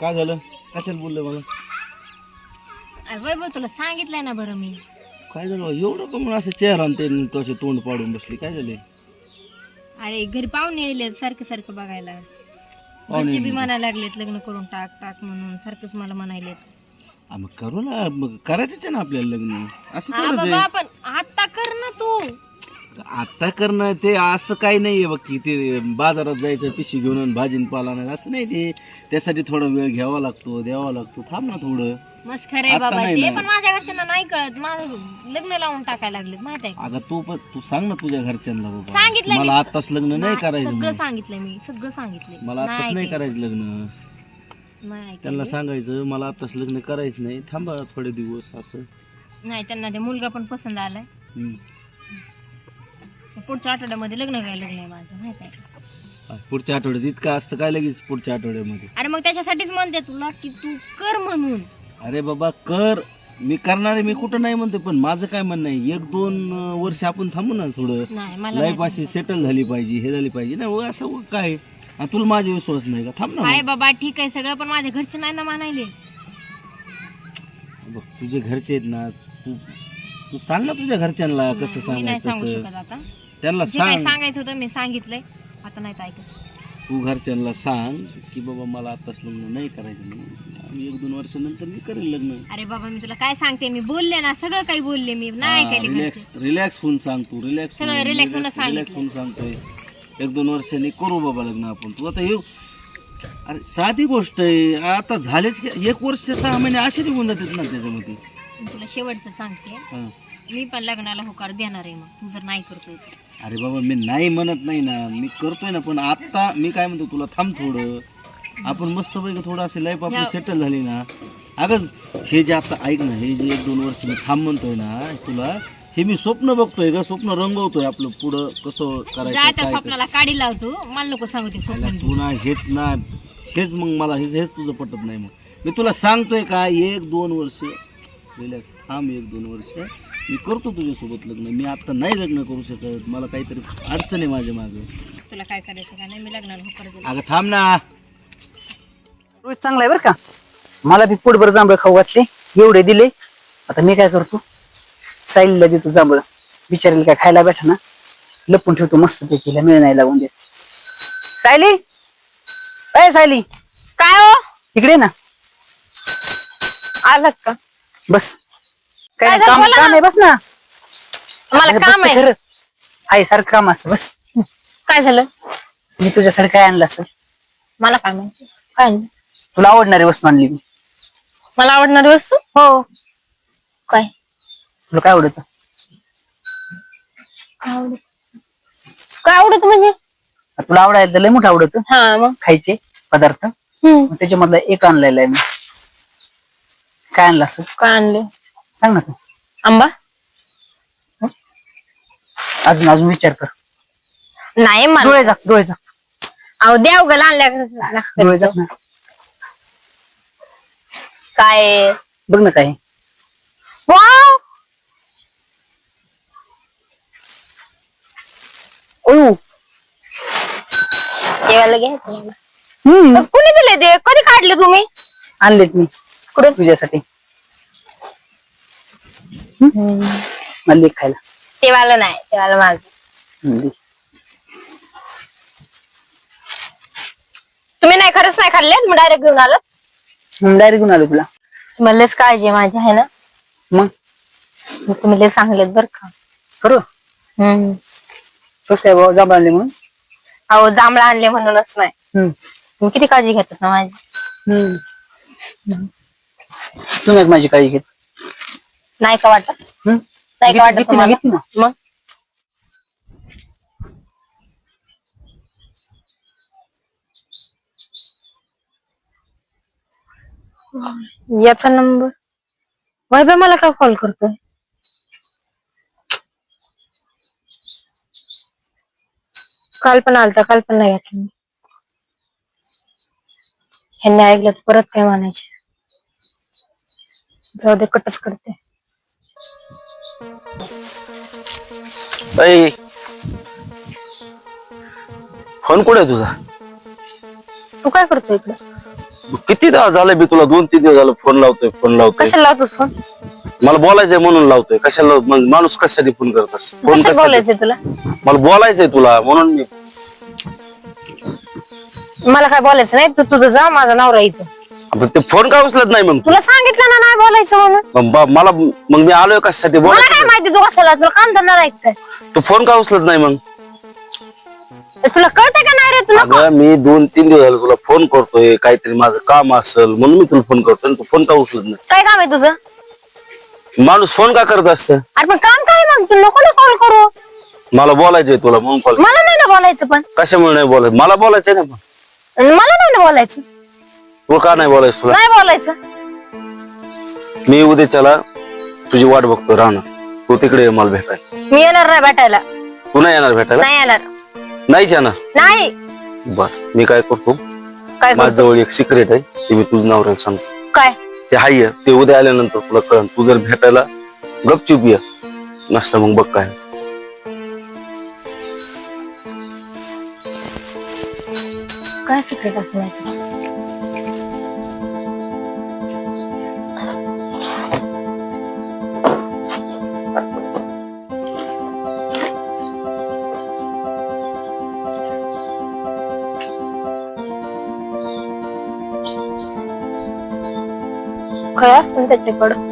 काय झालं? कशाला बोललं मला अरे वैभव तुला सांगितलंय ना बरं मी. काय झालं बा? एवढं का म्हणून असं चेहरा आणि ते तोंड पाडून बसली? काय झाले अरे घरी पाहुणे येले सारखं सारखं बघायला. पाहुणे घरचे बी येले. म्हणायला लागलेत लग्न करून टाक टाक म्हणून सारखंच मला म्हणायलेत. आ, मग करू ना मग करायचंच आहे ना आपल्याला लग्न. असं हा थोडंच बाबा आहे. पण आता कर ना तू. आता करणं ते असं काही नाहीये बघ की ते बाजारात जायचं पिशवी घेऊन आणि भाजीपाला नाही असं नाही ते त्यासाठी थोडा वेळ घ्यावा लागतो द्यावा लागतो थांब ना थोडं मस्त खरंय आता बाबा नाही ते ना. पण माझ्या घरच्यांना नाही कळत माझं लग्न लावून टाकायला लागलेत माहीत आहे का? अगं तू पण तू सांग ना तुझ्या घरच्यांना बाबा सांगितलंय मी. मला आताच लग्न नाही करायचं सगळं म्हणून. सांगितलंय मी सगळं सांगितलंय मला आताच नाही. करायचं लग्न नाही ऐकलं. त्यांना सांगायचं मला आताच लग्न करायचं नाही थांबा थोडे दिवस असं नाही त्यांना ते मुलगा पण पसंत आलाय हम्म. पुढच्या आठवड्यामध्ये लग्न काय लग्न आहे माझं माहीत आहे का? पुढच्या आठवड्यात इतकं असतं काय लगेच पुढच्या आठवड्यामध्ये? अरे मग त्याच्यासाठीच म्हणते तुला की तू कर म्हणून. अरे बाबा कर. मी करणार आहे मी कुठं नाही म्हणते पण माझं काय म्हणणं आहे? एक दोन अं, वर्ष आपण थांबू ना थोडं. नाही मला लाईफ अशी सेटल झाली पाहिजे हे झाली पाहिजे ना उगा असं उगा काय? आणि तुला माझा विश्वास नाही का? थांब ना मग. बाबा ठीक आहे सगळं पण माझ्या घरचे नाही ना मानायले. बघ तुझे घरचे आहेत ना तू तू सांग ना तुझ्या घरच्यांना कसं मी नाही सांगायचं सांगू तसं. शकत आता. त्यांना जे काय सांग. सांगायचं होतं मी सांगितलंय. आता नाही तर ऐकत. तू घरच्यांना सांग की बाबा मला आताच लग्न नाही करायचं. म्हणून आम्ही एक दोन वर्षानंतर मी करेल लग्न. अरे बाबा मी तुला काय सांगते? मी बोलले ना सगळं काही बोलले मी. नाही ऐकायले रिलॅक्स घरचे. रिलॅक्स होऊन सांग तू रिलॅक्स सगळं relax होऊन सांगितलं. रिलॅक्स होऊन सांगतोय. एक दोन वर्षांनी करू बाबा लग्न आपण. तू आता हे अरे साधी गोष्ट आहे. आता झालेच की एक वर्ष सहा महिने असे निघून जातात ना त्याच्यामध्ये. मी तुला शेवटचं सांगते. हा. मी पण लग्नाला होकार देणार आहे मग. तू जर नाही करतोय तर. अरे बाबा मी नाही म्हणत नाही ना. मी करतोय ना पण आता मी काय म्हणतो तुला थांब थोडं. आपण मस्त पैकी थोडं असं लाईफ आपली सेटल झाली ना. अगं हे जे आता ऐक ना हे जे एक दोन वर्ष मी थांब म्हणतोय ना तुला हे मी स्वप्न बघतोय का स्वप्न रंगवतोय आपलं पुढं कसं जा करायचं त्या काय करायचं. स्वप्नाला काढी लावतो मला नको सांगू ते आला स्वप्न तू ना हेच ना हेच मग मला हेच हेच तुझं पटत नाही मग. मी तुला सांगतोय का एक दोन वर्ष रिलॅक्स थांब एक दोन वर्ष. मी करतो तुझ्यासोबत लग्न. मी आता नाही लग्न करू शकत. मला काहीतरी अडचण आहे माझ्या मागं. तुला काय करायचं का? नाही मी लग्नाला होकार देणार अगं थांब ना. रोज चांगला आहे बरं का? मला बी पोटभर जांभळं खाऊ घातले. एवढे दिले. आता मी काय करतो? साईलला देतो जांभळं. बिचारीला काय खायला भेटा ना लपून ठेवतो मस्त पैकीला मिळ नाही लागून देत. सायली? अय सायली. काय हो? इकडे ये ना. आलात का? बस. काय नाही, झालं? काम बोला काम आहे बस ना. मला अरे काम आहे. खरं आहे सारखं काम असं बस. काय झालं? मी तुझ्यासाठी काय आणलं असं? मला काय माहिती? काय नाही. तुला आवडणारी वस्तू आणली मी. मला आवडणारी वस्तू? हो. काय? तुला काय आवडत? काय आवडत? काय आवडत म्हणजे? तुला आवडायला तर लय मोठं आवडत. हा मग? खायचे पदार्थ. हम्म. मग त्याच्यामधला एक आणलेला आहे मी. काय आणलं असं? काय आणले? सांग ना तू. आंबा? अजून अजून विचार कर. नाही मला डोळे जा डोळे जा अहो द्याव ग आणल्या ना. काय? बघ ना काय वाव! ओ. देवाला घ्यायचं हम्म. कुणी दिले ते? कधी काढले तुम्ही? आणलेत मी कुठे तुझ्यासाठी. मला खायला. देवाला नाही देवाला माझं. हम्म, दे. तुम्ही नाही खरंच नाही खाल्ले? तुम्ही डायरेक्ट घेऊन आलात? डायरेक्ट घेऊन आलो तुला. तुम्हाला लयच काळजी आहे माझी आहे ना? मग? मग तुम्ही लय चांगलेत बर का. करू हम्म. कसं काय बाबा जांभळं आणले म्हणून? अहो जांभळा आणले म्हणूनच नाही. हम्म, तुम्ही किती काळजी घेतात ना माझी? हम्म. तू नाही माझी काळजी घेत. नाही का वाटत? नाही का वाटत घेतली ना, तुम्हाला? घेतली ना. मग? याचा नंबर? वैभव मला का कॉल करतोय? काल पण आलता काल पण नाही घेतला मी ह्यांनी ऐकलं तर परत काय म्हणायचे? जाऊ दे कटच करते. अय फोन कुठे आहे तुझा? तू काय करतो इकडे? किती दिवस झाले मी तुला दोन तीन दिवस झालं फोन लावतोय फोन लावतोय. कशाला लावतोस फोन? मला बोलायचंय म्हणून लावतोय. कशाला मग माणूस कशासाठी फोन करतात फोन कशाला कशासाठी? बोलायचंय तुला? मला बोलायचंय तुला म्हणून मी मला काय बोलायचं नाही? तू तुझं जा माझा नवरा इथं. आपण ते फोन का उचलत नाही मग? तू? तुला सांगितलं ना नाही बोलायचं म्हणून. मग बा- मला मग मी आलोय कशासाठी? बोला मला काय माहिती तू कशाला तुला काम धंदा नाही तू फोन का उचलत नाही मग? तुला कळतंय का नाही रे? तुला अगं मी दोन तीन दिवस झाले तुला फोन करतोय काहीतरी माझं काम असेल म्हणून मी तुला फोन करतोय आणि तू फोन का उचलत नाही? काय काम आहे तुझं? माणूस फोन का करत असतं? पण काम काय मग? तू नको ना कॉल करू. मला बोलायचंय तुला म्हणून कॉल मला नाही ना बोलायचं पण. कशामुळे नाही बोलायचं? मला बोलायचंय ना पण. मला नाही ना बोलायचं. तू का नाही बोलायचं तुला? नाही बोलायचं. मी उद्याच्याला तुझी वाट बघतो राहणार तू तिकडे ये मला भेटायला. मी येणार नाही भेटायला. तू नाही येणार भेटायला? नाही येणार. नाहीच येणार नाही. बर मी काय करतो? काय माझ्या करतो? जवळ एक सिक्रेट आहे ते मी तुझं नाव सांगतो. काय? ते हाय आहे, ते उद्या आल्यानंतर तुला कळन. तू जर भेटायला गपचूप ये. नसतं मग बघ काय. काय सिक्रेट असं काय असं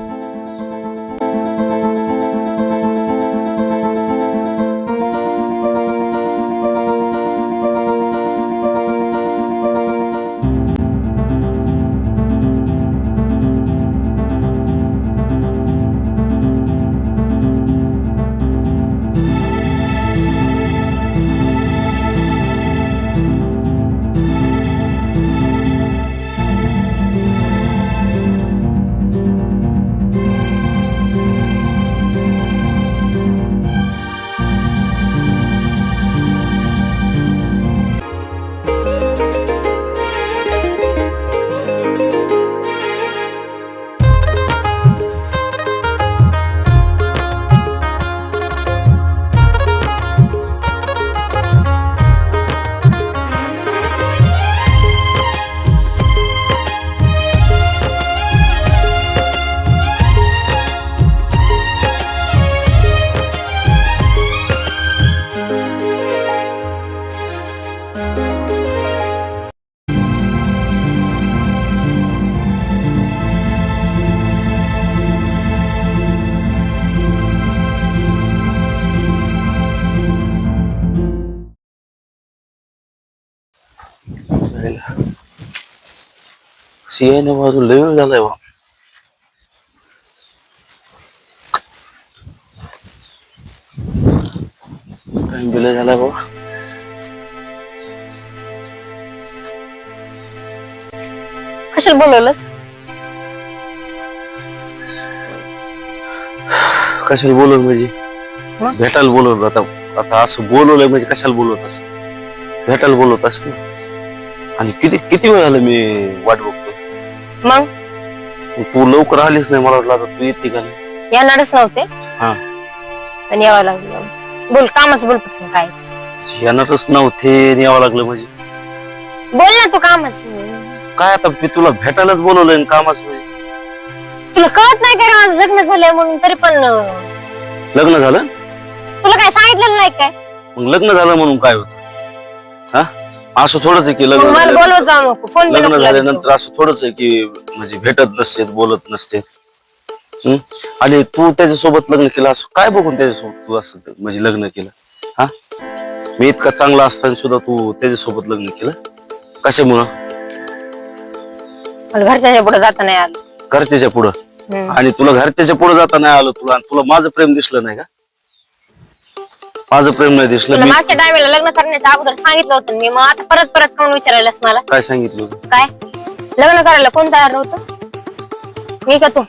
सीआयने बाजू लय वेळ झालाय बा. टाइम दिला झालाय बा. कशाला बोलवलं? कशाला बोलवलं म्हणजे? भेटायला बोलवलं आता. आता असं बोलवलंय म्हणजे कशाला बोलवत असत भेटायला बोलवत असत आणि किती किती वेळ झालं मी वाट बघतो मग? तू लवकर आलीच नाही मला वाटलं आता तू येते का नाही? येणारच नव्हते? हा. पण यावं लागलं. बोल कामाचं बोल पटकन काय. येणारच नव्हते आणि यावं लागलं म्हणजे. बोल ना तू कामाच. काय आता मी तुला भेटायलाच बोलवलंय आणि कामाच तुला कळत नाही काय माझं लग्न झालंय म्हणून? तरी पण अं, लग्न झालं? तुला काय सांगितलं नाही काय? मग लग्न झालं म्हणून काय होत? हा? असं थोडंच आहे की लग्न मला झाल्या- बोलवत जाऊ नको. फोन लग्न झाल्यानंतर असं थोडंच आहे की म्हणजे भेटत नसते बोलत नसते. हं? आणि तू त्याच्यासोबत लग्न केलं असं काय बघून त्याच्यासोबत तू असं ते- म्हणजे लग्न केलं? हा? मी इतका चांगला असताना सुद्धा तू त्याच्यासोबत लग्न केलं? कशामुळं? मला घरच्या पुढे जाता नाही आलं. घरच्याच्या पुढं? हम्म. आणि तुला घरच्याच्या पुढे जाता नाही आलं तुला आणि तुला माझं प्रेम दिसलं नाही का? माझं प्रेम नाही दिसलं. तुला मी मागच्या टायमेला लग्न करण्याच्या अगोदर सांगितलं होतं ना मी. मग आता परत परत कोण विचारायलास मला? काय सांगितलं होतं? काय? लग्न करायला कोण तयार नव्हतं? मी का तू?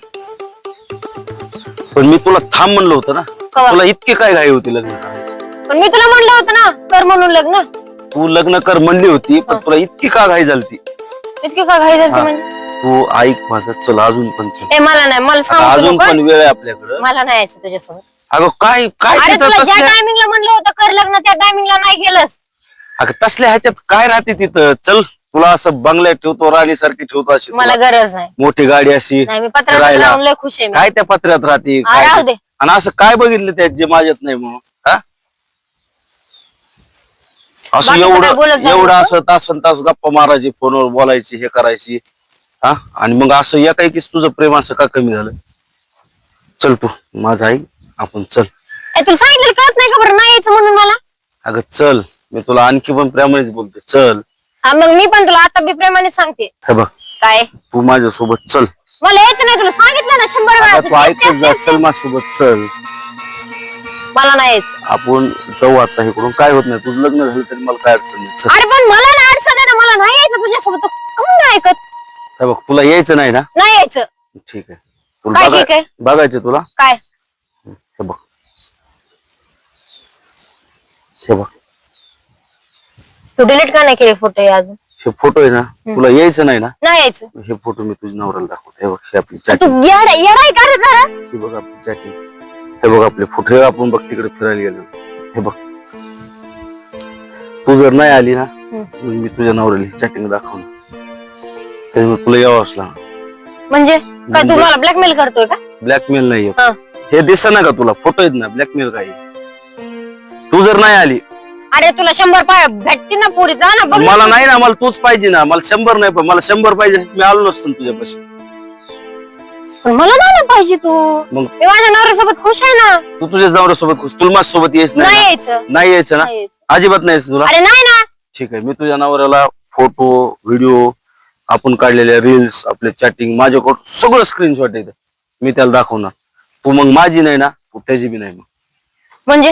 पण मी तुला थांब म्हणलं होतं ना. कवा? तुला इतके काय घाई होती लग्न करायची पण मी तुला म्हणलं होतं ना कर म्हणून लग्न. तू लग्न कर म्हणली होती पण तुला इतकी का घाई झाली इतकी का घाई झाली म्हणजे? तू ऐक माझं चल अजून पण चल. ए मला नाही मला आता सांगू अजून नको पण वेळ आहे आपल्याकडं. मला नाही यायचं तुझ्यासोबत. अगं काय काय अरे तिथं तुला ज्या तसल्या टायमिंगला म्हणलं होतं कर लग्न त्या टायमिंगला नाही केलंस अगं तसल्या ह्याच्यात काय राहते तिथं? चल तुला असं बंगल्यात ठेवतो राणीसारखी ठेवतो अशी. मला तुला. गरज नाही. मोठी गाडी अशी नाही मी लय खुश आहे मी. काय त्या पत्र्यात राहते? हा, काय राहू ते- दे. आणि असं काय बघितलं त्यात जे माझ्यात नाही म्हणून? हा? असं बाकीचं काय बोलत एवढं जाऊ एवढं नको. असं तासन तास गप्पा मारायची फोनवर बोलायची हे करायची. हा? आणि मग असं एकाएकीच तुझं प्रेम असं का कमी झालं? चल तू माझा आई. आपण चल. ए, तुला सांगितलं कळत नाही का बरं? नाही यायचं म्हणून मला. अगं चल. मी तुला आणखी पण प्रेमानेच बोलते चल. हा, मग मी पण तुला आता बी प्रेमाने सांगते. हे बघ. काय? तू माझ्यासोबत चल. मला यायचं नाही तुला. सांगितलं ना शंभर वेळा. आता तू ऐकत जा. चल माझ्यासोबत चल. मला नाही यायचं. आपण जाऊ आता इकडून. काय होत नाही. तुझं लग्न झालं तरी मला काय अडचण नाही. चल. अरे पण मला ना अडचण आहे ना. मला नाही यायचं तुझ्यासोबत. तू काहून नाही ऐकत? हे बघ तुला यायचं नाही ना? नाही यायचं. ठीक आहे. तुला काय बघाय- आहे? बघायचं तुला? काय? हे बघ. हे बघ. तू डिलीट का नाही केले फोटो अजून? हे फोटो आहे ना तुला यायचं नाही ना? नाही यायचं. हे फोटो मी तुझ्या नवऱ्याला दाखवतो. हे बघ हे आपली तू चॅटिंग येडा येडाय का रे जरा? हे बघ आपली चॅटिंग हे बघ आपले फोटो आपण बघ तिकडे फिरायला गेलो. हे बघ. तू जर नाही आली ना मग मी तुझ्या नवऱ्याला चॅटिंग दाखवणार. त्याच्यामुळे तुला यावं असला म्हणजे? काय तू मला ब्लॅकमेल करतोय का? ब्लॅकमेल नाही. हा. हे दिसत ना का तुला? फोटो आहेत ना ब्लॅकमेल काही. तू जर नाही आली अरे तुला शंभर पाय भेटते ना पोरी जा ना बघ. मला नाही ना मला तूच पाहिजे ना मला शंभर नाही पण मला शंभर पाहिजे मी आलो नसतो तुझ्यापाशी. पण मला नाही ना पाहिजे तू. मग? मी माझ्या नवऱ्यासोबत खुश आहे ना. तू तुझ्या नवऱ्यासोबत खुश तुला माझ्यासोबत यायचं नाही नाही ना? यायचं. नाही यायचं ना? नाही यायचं. अजिबात नाही यायचं तुला? अरे नाही ना. ठीक आहे मी तुझ्या नवऱ्याला फोटो व्हिडिओ आपण काढलेल्या रील्स आपले चॅटिंग माझ्याकडून सगळं स्क्रीनशॉट येतं. मी त्याला दाखवणार. तू मग माझी नाही ना तू त्याची बी नाही मग. म्हणजे?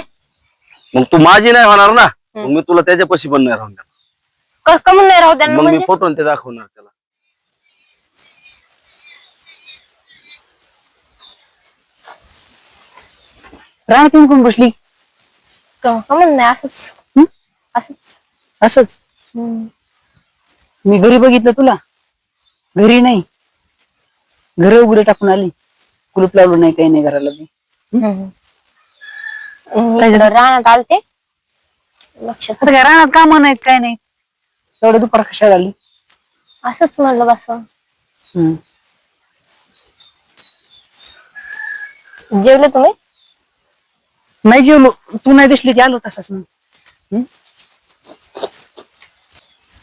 मग तू माझी नाही होणार ना मग मी तुला त्याच्यापाशी पण नाही राहणार क- कमून नाही राहू द्या मग मी म्हणजे? फोटो ते दाखवणार त्याला. राहणार तुम्ही कोण बसली? क- नाही असंच? असंच. असंच? हम्म. मी घरी बघितलं तुला. घरी नाही. घर उघडे टाकून आली. कुलूप लावलं नाही काही नाही घराला मी. मी इकडं रानात आलते? लक्षात आता काय रानात कामं नाहीत काय नाही. एवढं दुपार कशाला आली? असंच म्हणलं बस हम्म. जेवले तुम्ही? नाही जेवलो. तू नाही दिसली की आलो तसाच मग. हम्म?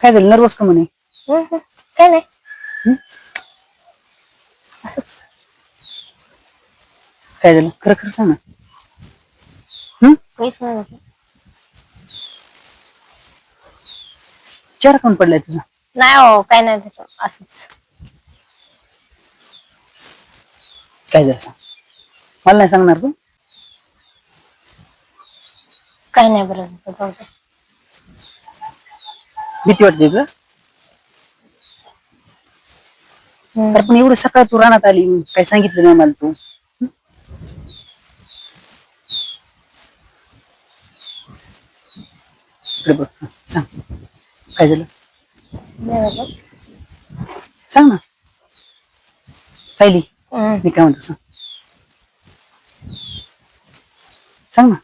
काय झालं? नर्वस का म्हणे? हम्म, हम्म. काय नाही. काय झालं? खरं खरं सांग ना. काहीच नाही झालं. चार कोण पडलाय तुझा? नाही हो काय नाही असंच. काय झालं सांग? मला नाही सांगणार तू. काही नाही बरं झालं, जाऊ दे. भीती वाटते तुला? हम्म. तर पण एवढं सकाळ तू रानात आली काही सांगितलं नाही मला तू. इकडे बघ. हं, सांग काय झालं. सांग ना सायली. मी काय म्हणतो सांग सांग ना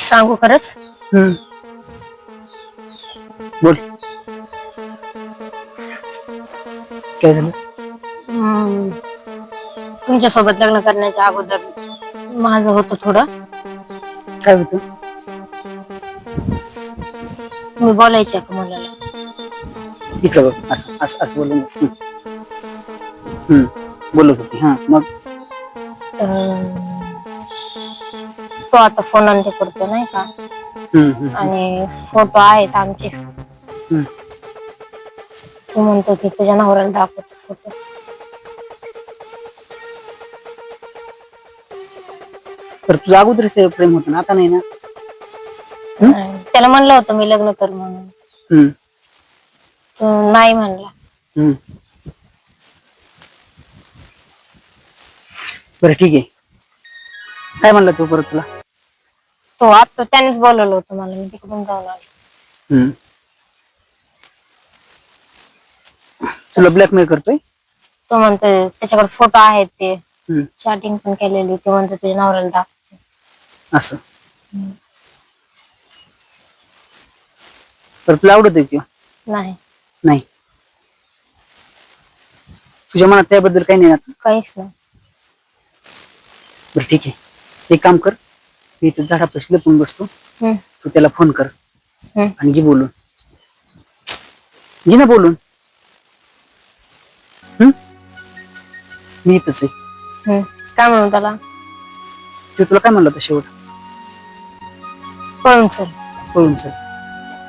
सांगू खरंच हम्म. बोल काय झालं हम्म. तुमच्यासोबत लग्न करण्याच्या अगोदर माझं होतं थोडं काय होतं? मी बोलायचे का मुलाला? इकडं बघ असं असं असं बोलून हम्म. हम्म. बोलत होती हा मग? अं, तो आता फोन ते करतो नाही का? हम्म, हम्म, आणि फोटो आहेत आमचे. हम्म. तू म्हणतो की तुझ्या नवऱ्याला दाखवतो फोटो तर तुझं अगोदरच प्रेम होतं ना आता नाही ना? त्याला म्हणलं होतं मी लग्न कर म्हणून. तो नाही म्हणला. हम्म. बरं ठीक आहे. काय म्हणला तू परत तुला? तो आता त्यानेच बोलवलं होतं मला मी तिकडून जाऊन आलो. तुला ब्लॅकमेल करतोय? तो म्हणतोय त्याच्याकडे फोटो आहेत ते. चॅटिंग पण केलेली ते म्हणतो तुझ्या नवऱ्याला दाखव. असं. तर तुला आवडत आहे किंवा? नाही. नाही. तुझ्या मनात त्याबद्दल काही नाही ना? काहीच नाही. बरं ठीक आहे. एक काम कर. मी इथं झाडापाशी लपून बसतो. हम्म, तू त्याला फोन कर. हम्म. आणि घे बोलून. घे ना बोलून. हम्म? मी इथंच आहे. हम्म. काय म्हणू त्याला? ते तुला काय म्हणलं होतं शेवट? पळून चल. पळून चल.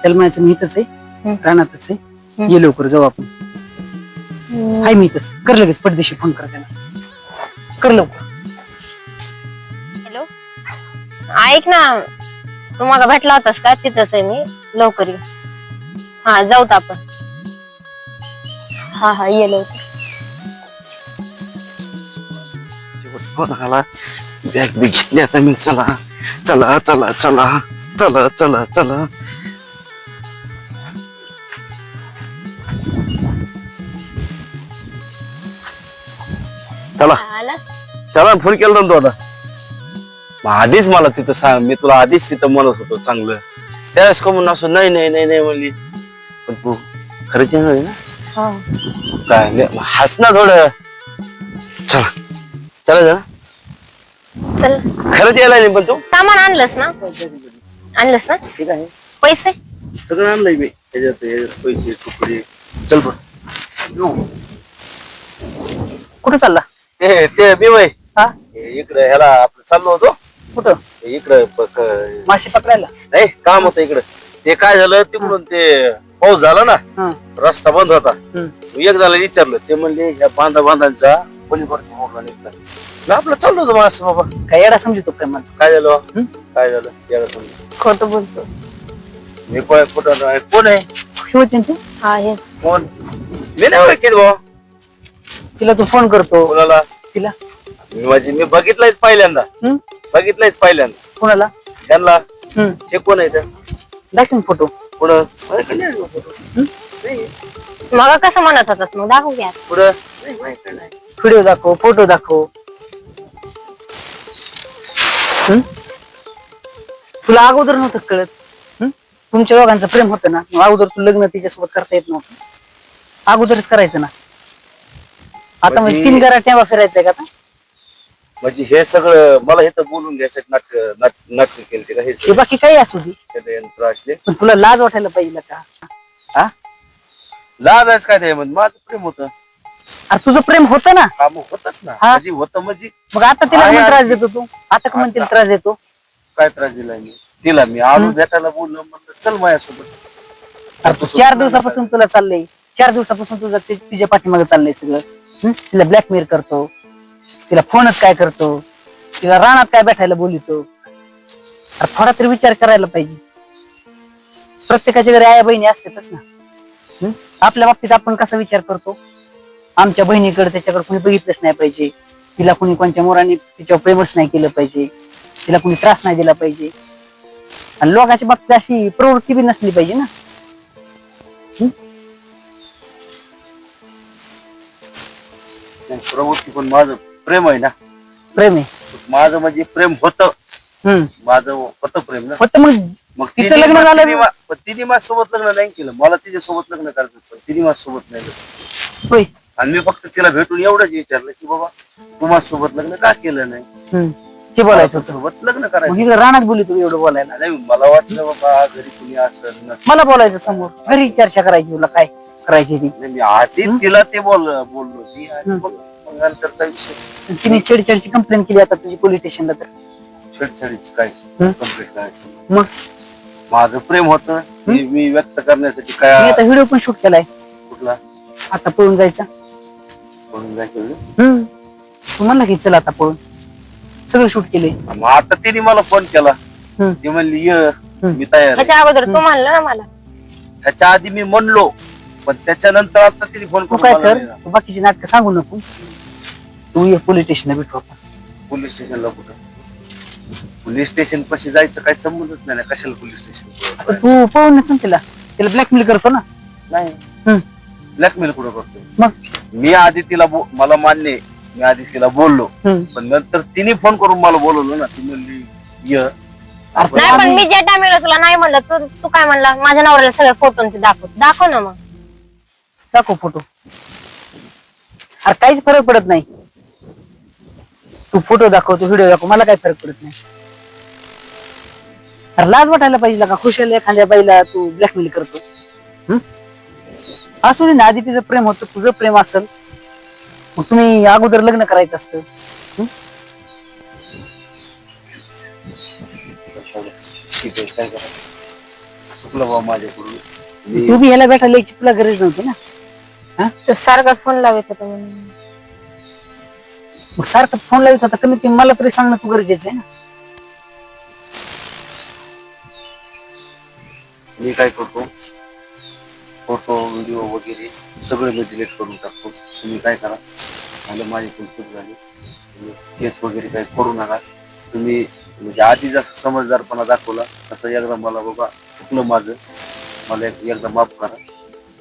त्याला म्हणायचं मी इथंच आहे. रानातच आहे. ये लवकर जाऊ आपण. हाय मी इथंच. कर लगेच पडदेशी फोन कर त्याला. कर लवकर. हॅलो? ऐक ना तू मला भेटला होतास का? तिथंच आहे मी. लवकर ये. हा जाऊत आपण. हा हा ये लवकर. फोन आला बॅग बी घेतली आता मी चला. चला चला चला. चला चला चला. चला. आला. चला फोन केला ना तू आता. मग आधीच मला तिथं सांग मी तुला आधीच तिथं म्हणत होतो चांगलं. त्यावेळेस का म्हणून असं नाही नाही नाही नाही म्हणली. पण तू खरंच आहे ना हा. काय मग हस ना थोडं. चला. चला खरंच यायला नाही पण तू? सामान आणलंस ना? आणलंस ना ठीक आहे. पैसे? सगळं आणलंय मी. त्याच्यात याच्यात पैसे तुकडे. चल पण कुठं चालला? ते ते मी वय. हा? इकडे ह्याला आपण चाललो होतो. कुठं? इकडे मासे पकडायला. नाही काम होतं इकडे. ते काय झालं तिकडून ते पाऊस झाला ना हा. रस्ता बंद होता. हम्म. एक झालं विचारलं ते म्हणले ह्या बांधा बांधांचा निघला आपलं चाललो होतो बाबा. काय समजतो काय मला? काय झालं हम्म? काय झालं? याला समजा खोटं बोलतो. मी कोण कुठं नाही. कोण आहे? तू? हा हे कोण? मी नाही ओळखीत भाऊ. तिला तू फोन करतो. कोणाला? तिला? मी म्हणजे मी बघितलंयच पहिल्यांदा. हम्म? बघितलंयच पहिल्यांदा. कोणाला? त्यांना. हे. कोण आहे त्या दाखव फोटो पुढं माझ्याकडे नाही आहे photo. नाही. मग कसं म्हणत होतात? मग दाखवू घ्या पुढं? नाही, माझ्याकडे नाही. व्हिडिओ दाखव. फोटो दाखव? तुला अगोदर नव्हतं कळत? तुमच्या दोघांचं प्रेम होतं ना? मग अगोदर तू लग्न तिच्यासोबत करता येत नव्हतं. अगोदरच करायचं ना? आता म्हणजे म्हणजे- तीन घरा टेंबा फिरायचंय का आता? म्हणजे हे सगळं मला हे तर बोलून घ्यायचं नाटक नाटक केले का? हे ते बाकी काही असू दे. षडयंत्र असले. पण तुला लाज वाटायला पाहिजे का? हा लाज आहेस काय ते म्हणजे माझं प्रेम होतं. अरे तुझं प्रेम होतं ना? काम होतच ना. हा? म्हणजे होतं म्हणजे मग आता तिला आहे त्रास. देतो तू? आता का म्हणतील त्रास देतो? काय त्रास दिला मी? तिला मी. आलो भेटायला बोललो म्हणलं चल माझ्यासोबत. अरे तू चार दिवसापासून तुला चाललंय. चार दिवसापासून तुझं ते तुझ्या पाठीमागे चाललंय सगळं. हं? तिला ब्लॅकमेल करतो. तिला फोनच काय करतो? तिला रानात काय बैठायला बोलितो? अरे थोडा तरी विचार करायला पाहिजे. प्रत्येकाच्या घरी आया बहिणी असतातच ना. हं? आपल्या बाबतीत आपण कसा विचार करतो? आमच्या बहिणीकडे त्याच्याकडे कोणी बघितलंच नाही पाहिजे. तिला कोणी कोणत्या मोराने तिच्यावर प्रेमच नाही केलं पाहिजे. तिला कोणी त्रास नाही दिला पाहिजे. आणि लोकांच्या बाबतीत अशी प्रवृत्ती बी नसली पाहिजे ना. नाही, प्रवृत्ती पण माझं प्रेम आहे ना. प्रेम आहे. माझं म्हणजे प्रेम होतं. हम्म माझं होतं प्रेम ना. फक्त मग मग तिचं लग्न झालं तिने मा- पण तिने माझ्यासोबत लग्न नाही केलं. मला तिच्यासोबत लग्न करायचं पण तिने माझ्यासोबत नाही केलं. होय. आणि मी फक्त तिला भेटून एवढंच विचारलं की बाबा तू माझ्यासोबत लग्न का केलं नाही? हम्म. ते बोलायचं होतं. सोबत लग्न मग करायचं इकडे रानात बोली तू एवढं बोलायला. नाही मला वाटलं बाबा घरी कुणी असं नसेल. मला बोलायचं समोर. घरी चर्चा करायची तुला काय करायची ती? नाही, मी आधी तिला ते बोल बोललो आणि मग मग नंतरचा विषय. तिने चिडचिडची कंप्लेंट केली आता तुझी पोलीस स्टेशनला तर छेडछाडीची काय? कंप्लीट करायचं मग? माझं प्रेम होतं. मी व्यक्त करण्यासाठी मी काय आता व्हिडिओ पण शूट केलाय. कुठला? आता पळून जायचा. म्हणून जायचं हम्म तू म्हणला की चला आता पळून. सगळं शूट केले मग आता तिने मला फोन केला. ती म्हणली ये मी तयार आहे. त्याच्या अगोदर तू म्हणलं ना मला. त्याच्या आधी मी म्हणलो पण त्याच्यानंतर आता तिने फोन तू करून काय कर नाही ना. तू बाकीची नाटकं सांगू नको. तू ये पोलीस स्टेशनला भेटू आपण पोलीस स्टेशनला कुठं? पोलीस स्टेशन पाशी जायचं काही संबंधच नाही ना? कशाला पोलीस स्टेशन तू पळून नसेल तिला. तिला ब्लॅकमेल करतो ना. नाही. हम्म ब्लॅकमेल कुठं करतो? मग? मी आधी तिला बो- मला मान्य आहे. मी आधी तिला बोललो. हम्म पण नंतर तिने फोन करून मला बोलवलं ना. ती म्हणली ये. नाही पण मी ज्या टायमिंगला तुला तुला नाही म्हणलं तू तू काय म्हणला? माझ्या नवऱ्याला सगळे फोटो ते दाखव. दाखव ना मग. दाखव फोटो अरे काहीच फरक पडत नाही. तू फोटो दाखव तू व्हिडिओ दाखव. मला काही फरक पडत नाही. अरे लाज वाटायला पाहिजे का? खुशाल एखाद्या बाईला तू ब्लॅकमेल करतो. हं? असू दे ना आधी तिचं प्रेम होतं तुझं प्रेम असेल. मग तुम्ही अगोदर लग्न करायचं असतं. हं? ठीक आहे काय करा चुकलं बाबा माझ्याकडून? मी तू बी ह्याला भेटायला यायची तुला गरज नव्हती ना? तू सारखा फोन लावत होता म्हणून मग सारखं फोन लावत होता कमीत कमी मला तरी सांगणं तू गरजेचं आहे ना? मी काय करतो? फोटो व्हिडिओ वगैरे सगळे मी डिलीट करून टाकतो. तुम्ही काय करा? मला माझी पण चूक झाली. तुम्ही केस वगैरे काही करू नका. तुम्ही म्हणजे आधी जसं समजदारपणा दाखवला तसं एकदा मला बाबा चुकलं माझं. मला एक- एकदा माफ करा.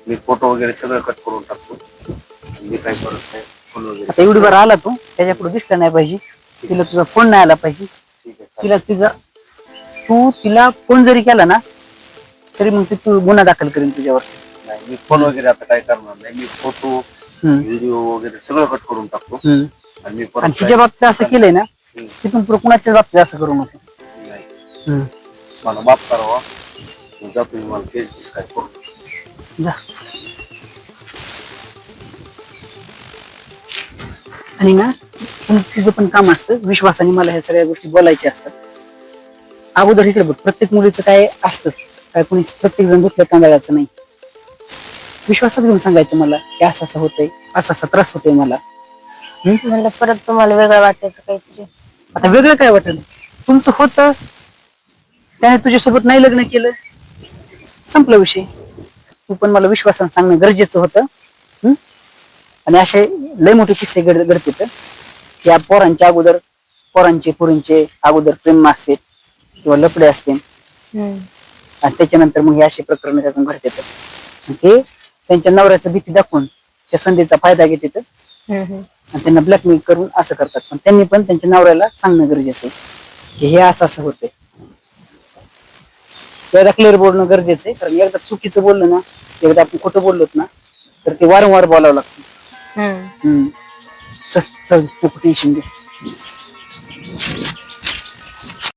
मी फोटो वगैरे सगळं कट करून टाकतो. मी काय करत नाही फोन वगैरे आता एवढी बार आला तू. त्याच्या पुढे दिसला नाही पाहिजे. तिला तुझा फोन नाही आला पाहिजे. ठीक आहे तिला तिचा तू तिला फोन जरी केला ना तरी मग ती तू गुन्हा दाखल करेन तुझ्यावर. नाही मी फोन वगैरे आता काय करणार नाही. मी फोटो हम्म, व्हिडिओ वगैरे सगळं कट करून टाकतो. हम्म. आणि मी आणि परत तिच्या बाबतीत असं केलंय ना हम्म. तिथून पुढे कुणाच्याच बाबतीत असं करू नको. नाही. हम्म. मला माफ करावा. जातो मी मला केस बीस काय करू. जा. आणि ना तुम- तुझं पण काम असतं. विश्वासाने मला ह्या सगळ्या गोष्टी बोलायच्या असतात. अगोदर इकडे बघ प्रत्येक मुलीचं काय असतं? काय कोणी प्रत्येक जण दुसऱ्या तांदळाचं नाही. विश्वासात घेऊन सांगायचं मला की असं असं होतंय असा असा त्रास होतोय मला. म्हणलं परत तुम्हाला वेगळं वाटायचं काहीतरी आता वेगळं काय वाटेल? तुमचं होतं. त्याने तुझ्यासोबत नाही लग्न केलं. संपला विषय. तू पण मला विश्वासाने सांगणं गरजेचं होतं? आणि असे लय मोठे किस्से घड घडते या पोरांच्या अगोदर पोरांचे पुरींचे अगोदर प्रेम असते किंवा लपडे असते. हम्म. आणि त्याच्यानंतर मग हे असे प्रकरण त्यातून घडतात आणि ते त्यांच्या नवऱ्याचं भीती दाखवून त्या संधीचा फायदा हम्म. आणि त्यांना ब्लॅकमेल करून असं करतात. पण त्यांनी पण त्यांच्या नवऱ्याला सांगणं गरजेचं आहे. की हे असं असं होतंय. एकदा क्लिअर बोलणं गरजेचं आहे. कारण एकदा चुकीचं बोललं ना एकदा आपण खोटं बोललोत ना तर ते वारंवार बोलावं लागतं. चल चल नको टेन्शन घे